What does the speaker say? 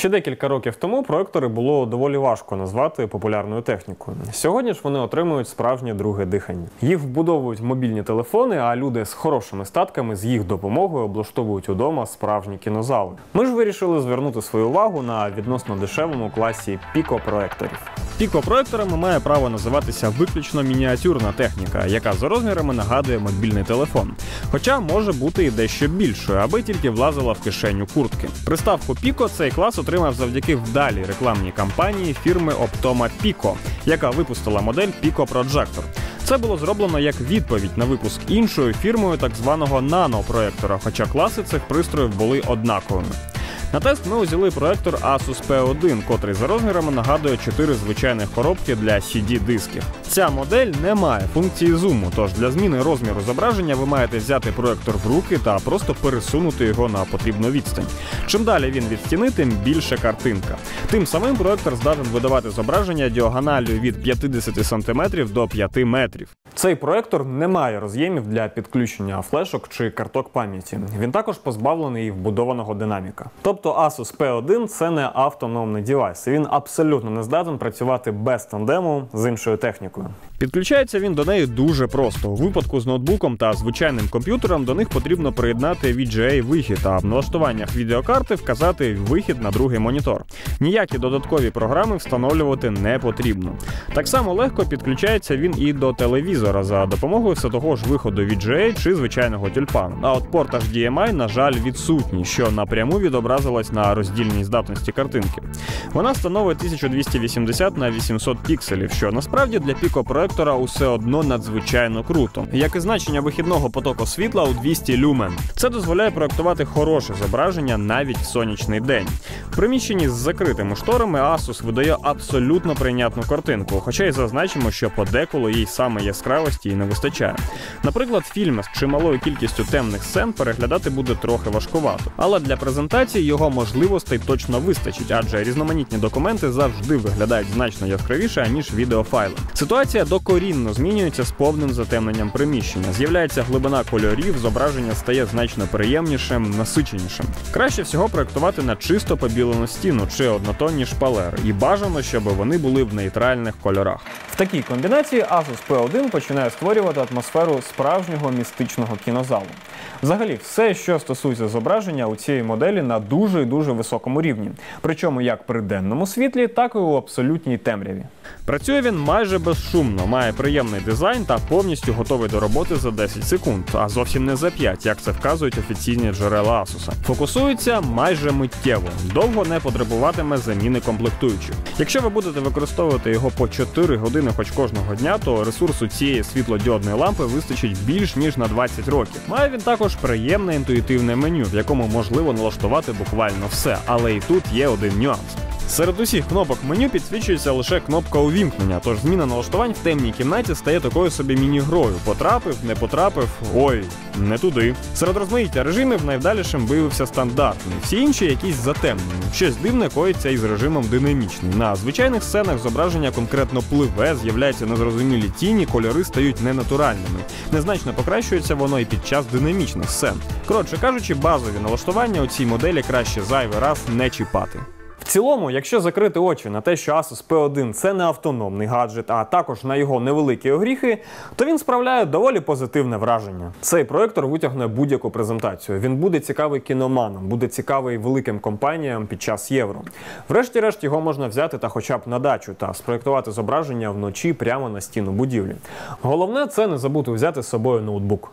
Ще декілька років тому проектори було доволі важко назвати популярною технікою. Сьогодні ж вони отримують справжнє друге дихання. Їх вбудовують мобільні телефони, а люди з хорошими статками з їх допомогою облаштовують удома справжні кінозали. Ми ж вирішили звернути свою увагу на відносно дешевому класі піко-проекторів. Піко-проекторами має право називатися виключно мініатюрна техніка, яка за розмірами нагадує мобільний телефон. Хоча може бути і дещо більшою, аби тільки влазила в кишеню куртки. Приставку Pico цей клас отримав завдяки вдалій рекламній кампанії фірми Optoma Pico, яка випустила модель Pico Projector. Це було зроблено як відповідь на випуск іншою фірмою так званого нанопроектора, хоча класи цих пристроїв були однаковими. На тест ми узяли проектор Asus P1, котрий за розмірами нагадує 4 звичайних коробки для CD-дисків. Ця модель не має функції зуму, тож для зміни розміру зображення ви маєте взяти проектор в руки та просто пересунути його на потрібну відстань. Чим далі він від стіни, тим більше картинка. Тим самим проектор здатен видавати зображення діагоналлю від 50 см до 5 метрів. Цей проектор не має роз'ємів для підключення флешок чи карток пам'яті. Він також позбавлений вбудованого динаміка. Тобто Asus P1 це не автономний девайс. Він абсолютно не здатен працювати без тандему з іншою технікою. Підключається він до неї дуже просто. У випадку з ноутбуком та звичайним комп'ютером до них потрібно приєднати VGA вихід, а в налаштуваннях відеокарти вказати вихід на другий монітор. Ніякі додаткові програми встановлювати не потрібно. Так само легко підключається він і до телевізора за допомогою все того ж виходу VGA чи звичайного тюльпану. А от порт HDMI, на жаль, відсутній, що напряму відобразилось на роздільній здатності картинки. Вона становить 1280 на 800 пікселів, що насправді для пікопроектора усе одно надзвичайно круто, як і значення вихідного потоку світла у 200 люмен. Це дозволяє проектувати хороше зображення навіть в сонячний день. В приміщенні з закритими шторами Asus видає абсолютно прийнятну картинку, хоча й зазначимо, що подеколи їй саме яскравості і не вистачає. Наприклад, фільм з чималою кількістю темних сцен переглядати буде трохи важкувато, але для презентації його можливостей точно вистачить, адже різноманітні документи завжди виглядають значно яскравіше ніж відеофайли. Ситуація докорінно змінюється з повним затемненням приміщення. З'являється глибина кольорів, зображення стає значно приємнішим, насиченішим. Краще всього проектувати на чисто побілену стіну чи однотонні шпалери, і бажано, щоб вони були в нейтральних кольорах. В такій комбінації Asus P1 починає створювати атмосферу справжнього містичного кінозалу. Взагалі, все, що стосується зображення у цієї моделі на дуже і дуже високому рівні, причому як при денному світлі, так і у абсолютній темряві. Працює він майже безшумно, має приємний дизайн та повністю готовий до роботи за 10 секунд, а зовсім не за 5, як це вказують офіційні джерела Asus. Фокусується майже миттєво, довго не потребуватиме заміни комплектуючих. Якщо ви будете використовувати його по 4 години хоч кожного дня, то ресурсу цієї світлодіодної лампи вистачить більш ніж на 20 років. Має він також приємне інтуїтивне меню, в якому можливо налаштувати буквально все, але і тут є один нюанс. Серед усіх кнопок меню підсвічується лише кнопка увімкнення, тож зміна налаштувань в темній кімнаті стає такою собі міні-грою. Потрапив, не потрапив, ой, не туди. Серед розмаїття режимів найвдалішим виявився стандартний, всі інші якісь затемнені. Щось дивне коїться із режимом динамічний. На звичайних сценах зображення конкретно пливе, з'являються незрозумілі тіні, кольори стають ненатуральними. Незначно покращується воно і під час динамічних сцен. Коротше кажучи, базові налаштування у цій моделі краще зайвий раз не чіпати. Цілому, якщо закрити очі на те, що Asus P1 це не автономний гаджет, а також на його невеликі огріхи, то він справляє доволі позитивне враження. Цей проектор витягне будь-яку презентацію. Він буде цікавий кіноманам, буде цікавий великим компаніям під час євро. Врешті-решт його можна взяти та хоча б на дачу та спроектувати зображення вночі прямо на стіну будівлі. Головне це не забути взяти з собою ноутбук.